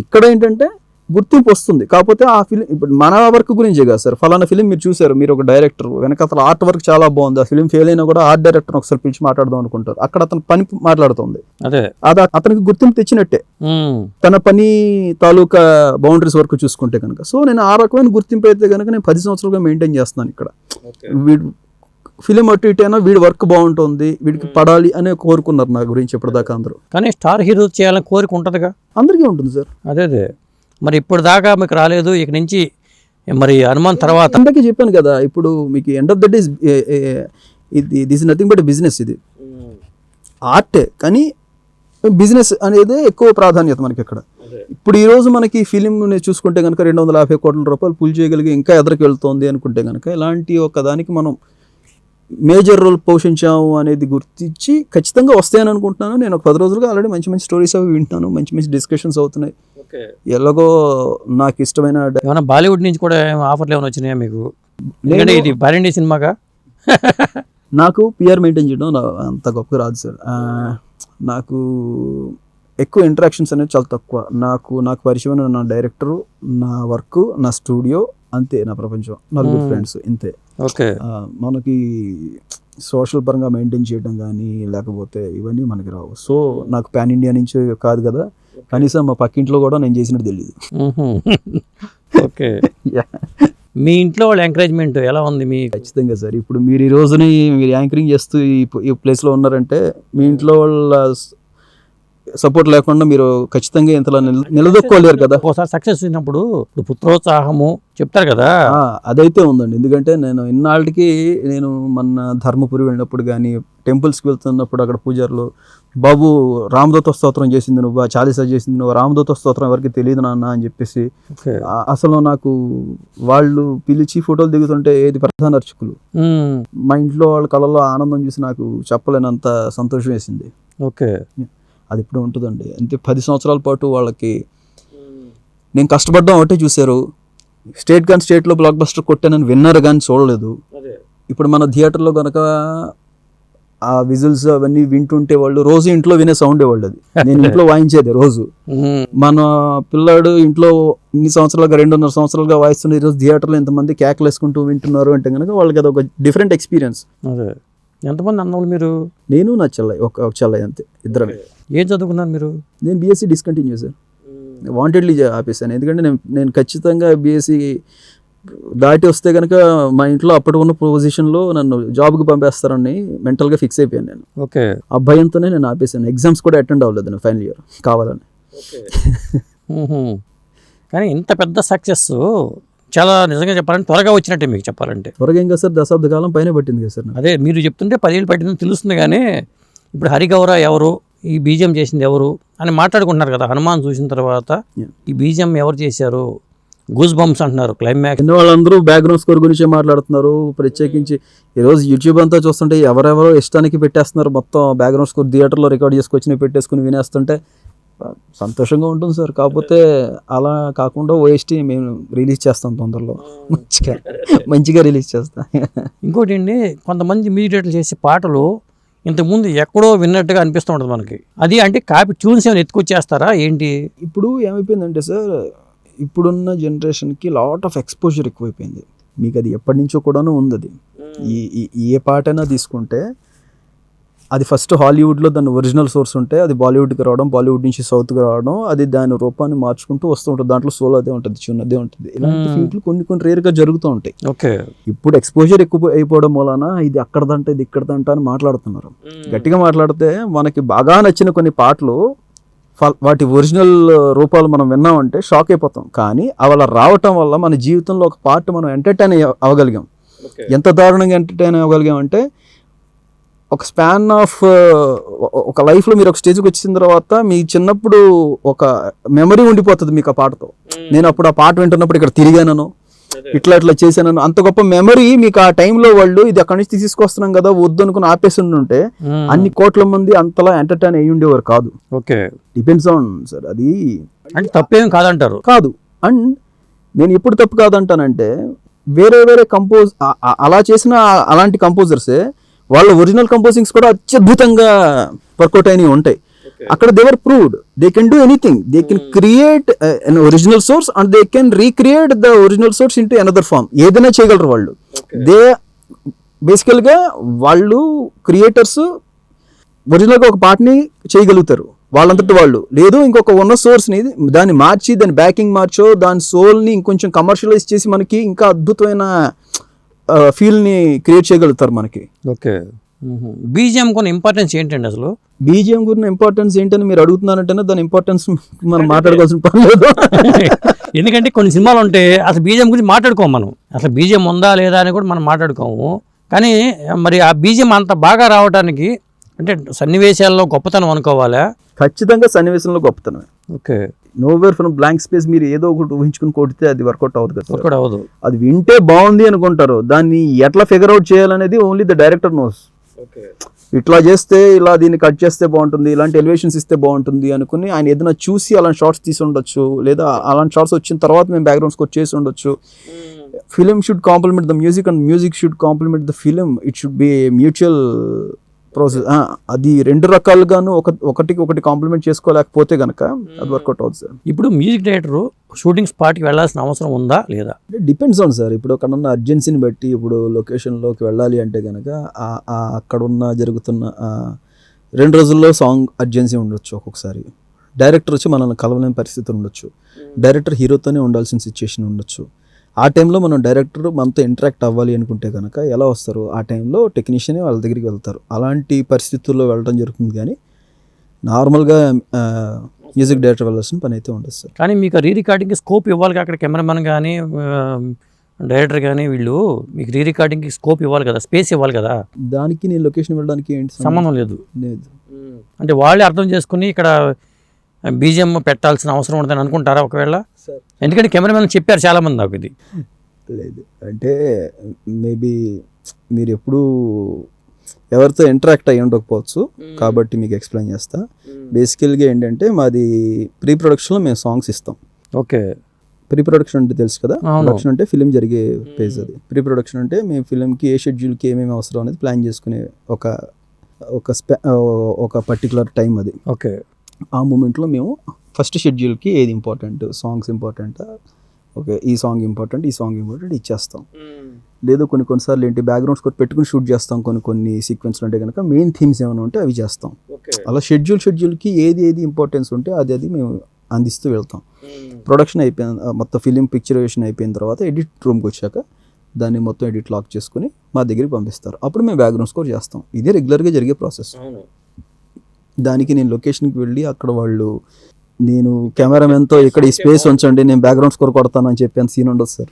ఇక్కడ ఏంటంటే గుర్తింపు వస్తుంది. కాకపోతే ఆ ఫిలిం ఇప్పుడు మన వర్క్ గురించే కదా సార్. ఫలానా ఫిలిం మీరు చూసారు మీరు ఒక డైరెక్టర్ వెనకాతల ఆర్ట్ వర్క్ చాలా బాగుంది. ఆ ఫిలిం ఫెయిల్ అయినా కూడా ఆర్ట్ డైరెక్టర్ ఒకసారి పిలిచి మాట్లాడదాం అనుకుంటారు. అక్కడ అతను పని మాట్లాడుతుంది. అదే. అది అతనికి గుర్తింపు తెచ్చినట్టే. తన పని తాలూకా బౌండరీస్ వరకు చూసుకుంటే కనుక. సో నేను ఆ రకమైన గుర్తింపు అయితే కనుక నేను పది సంవత్సరాలుగా మెయింటైన్ చేస్తున్నాను ఇక్కడ. వీడు ఫిలిం అటు ఇటు అయినా వీడి వర్క్ బాగుంటుంది వీడికి పడాలి అనే కోరుకున్నారు నా గురించి ఇప్పటిదాకా అందరూ. కానీ స్టార్ హీరో చేయాలని కోరిక ఉంటుందిగా? అందరికీ ఉంటుంది సార్. అదే అదే. మరి ఇప్పుడు దాకా మీకు రాలేదు ఇక నుంచి మరి హనుమాన్ తర్వాత? అందరికీ చెప్పాను కదా ఇప్పుడు మీకు ఎండ్ ఆఫ్ ద డే ఇది దిస్ నథింగ్ బట్ బిజినెస్ ఇది. ఆర్టే కానీ బిజినెస్ అనేది ఎక్కువ ప్రాధాన్యత మనకి ఇక్కడ ఇప్పుడు ఈ రోజు మనకి ఫిలిం చూసుకుంటే కనుక రెండు వందల యాభై కోట్ల రూపాయలు పుల్ చేయగలిగి ఇంకా ఎదరికి వెళ్తోంది అనుకుంటే కనుక ఇలాంటి ఒక దానికి మనం మేజర్ రోల్ పోషించాము అనేది గుర్తించి ఖచ్చితంగా వస్తాయని అనుకుంటున్నాను. నేను ఒక పది రోజులుగా ఆల్రెడీ మంచి మంచి స్టోరీస్ అవి వింటున్నాను. మంచి మంచి డిస్కషన్స్ అవుతున్నాయి. ఎలాగో నాకు ఇష్టమైన ఏమైనా బాలీవుడ్ నుంచి కూడా ఏమైనా ఆఫర్లు ఏమైనా వచ్చినాయా మీకు? ఎందుకంటే ఇది భారీ సినిమాగా. నాకు పిఆర్ మెయింటైన్ చేయడం అంత గొప్పగా రాదు సార్. ఆ, నాకు ఎక్కువ ఇంటరాక్షన్స్ అనేది చాలా తక్కువ. నాకు నాకు పరిచయమైన నా డైరెక్టరు నా వర్క్ నా స్టూడియో అంతే నా ప్రపంచం. నలుగురు. ఫ్రెండ్స్ ఇంతే. ఓకే. మనకి సోషల్ పరంగా మెయింటైన్ చేయడం కానీ లేకపోతే ఇవన్నీ మనకి రావు. సో నాకు పాన్ ఇండియా నుంచి కాదు కదా. కనీసం మా పక్కింట్లో కూడా నేను చేసినట్టు తెలియదు. ఓకే. మీ ఇంట్లో వాళ్ళ ఎంకరేజ్మెంట్ ఎలా ఉంది మీ ఖచ్చితంగా సార్. ఇప్పుడు మీరు ఈ రోజుని మీరు యాంకరింగ్ చేస్తూ ఈ ప్లేస్లో ఉన్నారంటే మీ ఇంట్లో వాళ్ళ సపోర్ట్ లేకుండా మీరు ఖచ్చితంగా ఇంతలా నిల- నిలదొక్కోలేరు కదా. ఒకసారి సక్సెస్ వచ్చినప్పుడు ఇప్పుడు పుత్రోత్సాహము చెప్తారు కదా. అదైతే ఉందండి. ఎందుకంటే నేను ఇన్నాళ్ళకి నేను మన ధర్మపురి వెళ్ళినప్పుడు కానీ టెంపుల్స్కి వెళ్తున్నప్పుడు అక్కడ పూజారులు బాబు రామదత్త స్తోత్రం చేసింది నువ్వు చాలీసా చేసింది నువ్వు రామదత్త స్తోత్రం ఎవరికి తెలియదు నాన్న అని చెప్పేసి అసలు నాకు వాళ్ళు పిలిచి ఫోటోలు దిగుతుంటే ఏది ప్రధాన అర్చకులు. మా ఇంట్లో వాళ్ళ కళలో ఆనందం చూసి నాకు చెప్పలేనంత సంతోషం వేసింది. ఓకే. అది ఇప్పుడు ఉంటుందండి. అంతే పది సంవత్సరాల పాటు వాళ్ళకి నేను కష్టపడ్డం ఒకటే చూశారు. స్టేట్ కానీ స్టేట్లో బ్లాక్ బస్టర్ కొట్టానని విన్నారు కానీ చూడలేదు. ఇప్పుడు మన థియేటర్లో కనుక ఆ విజిల్స్ అవన్నీ వింటుంటే వాళ్ళు రోజు ఇంట్లో వినే సౌండ్ వాళ్ళు అది నేను ఇంట్లో వాయించేది రోజు. మన పిల్లాడు ఇంట్లో ఇన్ని సంవత్సరాలుగా రెండున్నర సంవత్సరాలుగా వాయిస్తున్న ఈరోజు థియేటర్లో ఎంతమంది కేకలు వేసుకుంటూ వింటున్నారు అంటే కనుక వాళ్ళకి అది ఒక డిఫరెంట్ ఎక్స్పీరియన్స్ ఎంతమంది అన్నవాళ్ళు మీరు? నేను నా చెల్లయ్య ఒక ఒక చెల్లయ్య అంతే ఇద్దరమే. ఏం చదువుకున్నారు మీరు? నేను బీఎస్సీ డిస్కంటిన్యూ సార్ వాంటెడ్లీ ఆపేసాను ఎందుకంటే నేను నేను ఖచ్చితంగా బీఎస్సీ దాటి వస్తే కనుక మా ఇంట్లో అప్పటి ఉన్న పొజిషన్లో నన్ను జాబ్కి పంపేస్తారని మెంటల్గా ఫిక్స్ అయిపోయాను నేను. ఓకే. ఆ భయంతోనే నేను ఆపేసాను ఎగ్జామ్స్ కూడా అటెండ్ అవ్వలేదు నేను ఫైనల్ ఇయర్ కావాలని. కానీ ఇంత పెద్ద సక్సెస్ చాలా నిజంగా చెప్పాలంటే త్వరగా వచ్చినట్టే మీకు చెప్పాలంటే. త్వరగా ఇంకా సార్ దశాబ్ద కాలం పైన పట్టింది కదా సార్. అదే మీరు చెప్తుంటే పదేళ్ళు పట్టిందని తెలుస్తుంది కానీ ఇప్పుడు హరిగౌర ఎవరు? ఈ బీజం చేసింది ఎవరు అని మాట్లాడుకుంటున్నారు కదా హనుమాన్ చూసిన తర్వాత. ఈ బీజం ఎవరు చేశారు? గూస్ బంప్స్ అంటున్నారు క్లైమాక్స్. వాళ్ళందరూ బ్యాక్గ్రౌండ్ స్కోర్ గురించే మాట్లాడుతున్నారు? ప్రత్యేకించి ఈరోజు యూట్యూబ్ అంతా చూస్తుంటే ఎవరెవరో ఇష్టానికి పెట్టేస్తున్నారు. మొత్తం బ్యాక్గ్రౌండ్ స్కోర్ థియేటర్లో రికార్డ్ చేసుకొచ్చి పెట్టేసుకుని వినేస్తుంటే సంతోషంగా ఉంటుంది సార్. కాకపోతే అలా కాకుండా ఓఎస్టీ మేము రిలీజ్ చేస్తాం తొందరలో. మంచిగా మంచిగా రిలీజ్ చేస్తాం. ఇంకోటి అండి కొంతమంది ఇమీడియట్లు చేసే పాటలు ఇంతకుముందు ఎక్కడో విన్నట్టుగా అనిపిస్తూ ఉంటుంది మనకి. అది అంటే కాపీ ట్యూన్స్ ఏమైనా ఎత్తుకొచ్చేస్తారా? ఏంటి? ఇప్పుడు ఏమైపోయిందంటే సార్ ఇప్పుడున్న జనరేషన్కి లాట్ ఆఫ్ ఎక్స్పోజర్ ఎక్కువైపోయింది. మీకు అది ఎప్పటి నుంచో కూడాను ఉంది అది ఏ పాటైనా తీసుకుంటే అది ఫస్ట్ హాలీవుడ్లో దాని ఒరిజినల్ సోర్స్ ఉంటే అది బాలీవుడ్కి రావడం బాలీవుడ్ నుంచి సౌత్కి రావడం అది దాని రూపాన్ని మార్చుకుంటూ వస్తూ ఉంటుంది. దాంట్లో సోలో అదే ఉంటుంది చిన్న అదే ఉంటుంది. ఇలాంటి Hmm. ఫీట్లు కొన్ని కొన్ని రేర్గా జరుగుతూ ఉంటాయి. ఓకే. ఇప్పుడు ఎక్స్పోజర్ ఎక్కువ అయిపోవడం వలన ఇది అక్కడదంట ఇది ఇక్కడదంట అని మాట్లాడుతున్నారు. గట్టిగా మాట్లాడితే మనకి బాగా నచ్చిన కొన్ని పాటలు వాటి ఒరిజినల్ రూపాలు మనం విన్నామంటే షాక్ అయిపోతాం. కానీ అలా రావటం వల్ల మన జీవితంలో ఒక పార్ట్ మనం ఎంటర్టైన్ అవ్వగలిగాం. ఎంత దారుణంగా ఎంటర్టైన్ అవ్వగలిగాం అంటే ఒక స్పాన్ ఆఫ్ ఒక లైఫ్లో మీరు ఒక స్టేజ్కి వచ్చిన తర్వాత మీ చిన్నప్పుడు ఒక మెమరీ ఉండిపోతుంది మీకు ఆ పాటతో. నేను అప్పుడు ఆ పాట వింటున్నప్పుడు ఇక్కడ తిరిగానను ఇట్లా ఇట్లా చేశానను. అంత గొప్ప మెమరీ మీకు ఆ టైంలో వాళ్ళు ఇది అక్కడి నుంచి తీసుకొస్తున్నాం కదా వద్దు అనుకుని ఆపేసి ఉంటే అన్ని కోట్ల మంది అంతలా ఎంటర్టైన్ అయ్యి ఉండేవారు కాదు. ఓకే. డిపెండ్స్ ఆన్ సార్ అది అంటే తప్పేం కాదంటారు. కాదు. అండ్ నేను ఎప్పుడు తప్పు కాదంటానంటే వేరే వేరే కంపోజ్ అలా చేసిన అలాంటి కంపోజర్సే వాళ్ళ ఒరిజినల్ కంపోజింగ్స్ కూడా అత్యద్భుతంగా వర్కౌట్ అయినవి ఉంటాయి. అక్కడ they were proved they can do anything they can create an original source and they can recreate the original source into another form ఏదైనా చేయగలరు వాళ్ళు. దే బేసికల్గా వాళ్ళు క్రియేటర్స్ ఒరిజినల్గా ఒక పాటని చేయగలుగుతారు. వాళ్ళంతటి వాళ్ళు. లేదు ఇంకొక ఉన్న సోర్స్ని దాన్ని మార్చి దాని బ్యాకింగ్ మార్చో దాని సోల్ని ఇంకొంచెం కమర్షియలైజ్ చేసి మనకి ఇంకా అద్భుతమైన ఫీల్ని క్రియేట్ చేయగలుగుతారు మనకి. ఓకే. బీజిఎం కొన్ని ఇంపార్టెన్స్ ఏంటండి అసలు? బీజిఎం గురిన ఇంపార్టెన్స్ ఏంటని మీరు అడుగుతున్నారంటేనే దాని ఇంపార్టెన్స్ మనం మాట్లాడుకోవాల్సిన పని లేదు. ఎందుకంటే కొన్ని సినిమాలు ఉంటే అసలు బీజిఎం గురించి మాట్లాడుకోము మనం. అసలు బీజిఎం ఉందా లేదా అని కూడా మనం మాట్లాడుకోము. కానీ మరి ఆ బీజిఎం అంత బాగా రావడానికి అంటే సన్నివేశాల్లో గొప్పతనం అనుకోవాలా? ఖచ్చితంగా సన్నివేశంలో గొప్పతనమే. Okay. Nowhere from blank space మీరు ఏదో ఒకటి ఊహించుకుని కొడితే అది వర్కౌట్ అవుతుంది కదా అవ్వదు. అది వింటే బాగుంది అనుకుంటారు. దాన్ని ఎట్లా ఫిగర్ అవుట్ చేయాలనేది ఓన్లీ ద డైరెక్టర్ నోస్ ఇట్లా చేస్తే ఇలా దీన్ని కట్ చేస్తే బాగుంటుంది ఇలాంటి ఎలివేషన్స్ ఇస్తే బాగుంటుంది అనుకుని ఆయన ఏదైనా చూసి అలాంటి షార్ట్స్ తీసి ఉండొచ్చు లేదా అలాంటి షార్ట్స్ వచ్చిన తర్వాత మేము బ్యాక్గ్రౌండ్ స్కోర్ చేసి ఉండొచ్చు. Film should complement the music and music should complement the film it should be mutual process అది రెండు రకాలుగాను ఒక ఒకటికి ఒకటి కాంప్లిమెంట్ చేసుకోలేకపోతే గనక అది వర్కౌట్ అవుతుంది సార్. ఇప్పుడు మ్యూజిక్ డైరెక్టర్ షూటింగ్ స్పాట్కి వెళ్ళాల్సిన అవసరం ఉందా లేదా? Depends on sir. ఇప్పుడు అక్కడ ఉన్న అర్జెన్సీని బట్టి ఇప్పుడు లొకేషన్లోకి వెళ్ళాలి అంటే కనుక అక్కడ ఉన్న జరుగుతున్న రెండు రోజుల్లో సాంగ్ అర్జెన్సీ ఉండొచ్చు ఒక్కొక్కసారి. డైరెక్టర్ వచ్చి మనల్ని కలవలేని పరిస్థితి ఉండొచ్చు. డైరెక్టర్ హీరోతోనే ఉండాల్సిన సిచ్యుయేషన్ ఉండొచ్చు. ఆ టైంలో మనం డైరెక్టర్ మనతో ఇంటరాక్ట్ అవ్వాలి అనుకుంటే కనుక ఎలా వస్తారు? ఆ టైంలో టెక్నీషియన్ వాళ్ళ దగ్గరికి వెళ్తారు. అలాంటి పరిస్థితుల్లో వెళ్ళడం జరుగుతుంది కానీ నార్మల్గా మ్యూజిక్ డైరెక్టర్ వెళ్ళాల్సిన పని అయితే ఉండదు సార్. కానీ మీకు రీ రికార్డింగ్కి స్కోప్ ఇవ్వాలి అక్కడ కెమెరామెన్ కానీ డైరెక్టర్ కానీ వీళ్ళు మీకు రీ రికార్డింగ్కి స్కోప్ ఇవ్వాలి కదా స్పేస్ ఇవ్వాలి కదా? దానికి నేను లొకేషన్ వెళ్ళడానికి ఏంటి సంబంధం? సంబంధం లేదు. లేదు. అంటే వాళ్ళే అర్థం చేసుకుని ఇక్కడ బీజిఎం పెట్టాల్సిన అవసరం ఉంటుందని అనుకుంటారా ఒకవేళ? ఎందుకంటే కెమెరామెన్ చెప్పారు చాలామంది నాకు ఇది. లేదు. అంటే మేబీ మీరు ఎప్పుడు ఎవరితో ఇంటరాక్ట్ అయ్యి ఉండకపోవచ్చు. కాబట్టి మీకు ఎక్స్ప్లెయిన్ చేస్తా. బేసికల్గా ఏంటంటే మాది ప్రీ ప్రొడక్షన్లో మేము సాంగ్స్ ఇస్తాం. ఓకే. ప్రీ ప్రొడక్షన్ అంటే తెలుసు కదా. ప్రొడక్షన్ అంటే ఫిలిం జరిగే పేజ్ అది. ప్రీ ప్రొడక్షన్ అంటే మేము ఫిలింకి ఏ షెడ్యూల్కి ఏమేమి అవసరం అనేది ప్లాన్ చేసుకునే ఒక ఒక స్పె ఒక పర్టికులర్ టైం అది. ఓకే. ఆ మూమెంట్లో మేము ఫస్ట్ షెడ్యూల్కి ఏది ఇంపార్టెంట్? Songs important? ఓకే ఈ సాంగ్ ఇంపార్టెంట్ ఈ సాంగ్ ఇంపార్టెంట్ ఇచ్చేస్తాం. లేదు కొన్ని కొన్నిసార్లు ఏంటి బ్యాక్గ్రౌండ్ స్కోర్ పెట్టుకుని షూట్ చేస్తాం కొన్ని కొన్ని సీక్వెన్స్లు అంటే కనుక మెయిన్ థీమ్స్ ఏమైనా ఉంటే అవి చేస్తాం. అలా షెడ్యూల్ షెడ్యూల్కి ఏది ఏది ఇంపార్టెన్స్ ఉంటే అది అది మేము అందిస్తూ వెళ్తాం. ప్రొడక్షన్ అయిపోయిన మొత్తం ఫిలిం పిక్చరేషన్ అయిపోయిన తర్వాత ఎడిట్ రూమ్కి వచ్చాక దాన్ని మొత్తం ఎడిట్ లాక్ చేసుకుని మా దగ్గరికి పంపిస్తారు. అప్పుడు మేము బ్యాక్గ్రౌండ్ స్కోర్ చేస్తాం. ఇదే రెగ్యులర్గా జరిగే ప్రాసెస్ దానికి నేను లొకేషన్కి వెళ్ళి అక్కడ వాళ్ళు నేను కెమెరామెన్తో ఇక్కడ ఈ స్పేస్ ఉంచండి నేను బ్యాక్గ్రౌండ్ స్కోర్ కొడతానని చెప్పి అని సీన్ ఉండదు సార్.